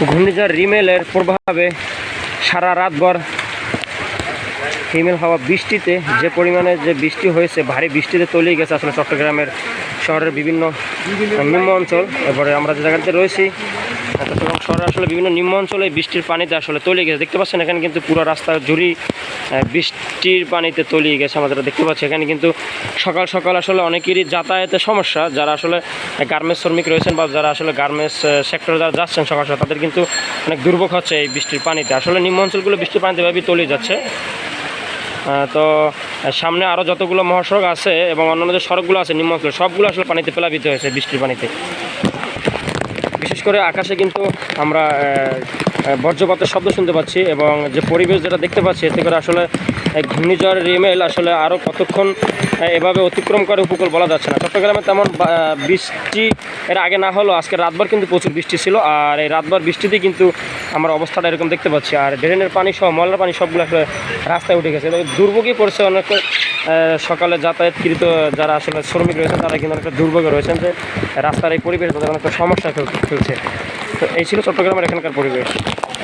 ঘূর্ণিঝড় রিমেলের প্রভাবে সারা রাতভর হিমেল হওয়া বৃষ্টিতে, যে পরিমাণে যে বৃষ্টি হয়েছে, ভারী বৃষ্টিতে তলিয়ে গেছে আসলে চট্টগ্রামের শহরের বিভিন্ন নিম্ন অঞ্চল। এরপরে আমরা যে জায়গাতে রয়েছি চট্টগ্রাম শহরে আসলে বিভিন্ন নিম্ন অঞ্চলে বৃষ্টির পানিতে আসলে তলিয়ে গেছে। দেখতে পাচ্ছেন, এখানে কিন্তু পুরো রাস্তা জুড়ি বৃষ্টির পানিতে তলিয়ে গেছে আমাদের দেখতে পাচ্ছি। এখানে কিন্তু সকাল সকাল আসলে অনেকেরই যাতায়াতের সমস্যা। যারা আসলে গার্মেন্টস শ্রমিক রয়েছেন বা যারা আসলে গার্মেন্টস সেক্টরে যারা যাচ্ছেন সকাল সকাল, তাদের কিন্তু অনেক দুর্ভোগ হচ্ছে এই বৃষ্টির পানিতে। আসলে নিম্ন অঞ্চলগুলো বৃষ্টির পানিতে এভাবেই তলিয়ে যাচ্ছে। তো সামনে আরও যতগুলো মহাসড়ক আছে এবং অন্যান্য যে সড়কগুলো আছে নিম্ন অঞ্চলে, সবগুলো আসলে পানিতে প্লাবিত হয়েছে বৃষ্টির পানিতে। করে আকাশে কিন্তু আমরা বজ্রপাতের শব্দ শুনতে পাচ্ছি এবং যে পরিবেশ যেটা দেখতে পাচ্ছি, এতে করে আসলে ঘূর্ণিঝড়, রিমেল আসলে আরও কতক্ষণ এভাবে অতিক্রম করে উপকূল বলা যাচ্ছে না। চট্টগ্রামে তেমন বৃষ্টি এর আগে না হলেও আজকে রাতভর কিন্তু প্রচুর বৃষ্টি ছিল আর এই রাতভর বৃষ্টিতেই কিন্তু আমরা অবস্থাটা এরকম দেখতে পাচ্ছি। আর ড্রেনের পানি সহ ময়লার পানি সবগুলো আসলে রাস্তায় উঠে গেছে। দুর্ভোগই পড়ছে অনেক সকালে যাতায়াতকৃত যারা আসলে শ্রমিক রয়েছেন, তারা কিন্তু অনেকটা দুর্ভোগে রয়েছেন যে রাস্তার এই পরিবেশ তাদের অনেকটা সমস্যা ফেল- ফেলছে। তো এই ছিল চট্টগ্রামের এখানকার পরিবেশ।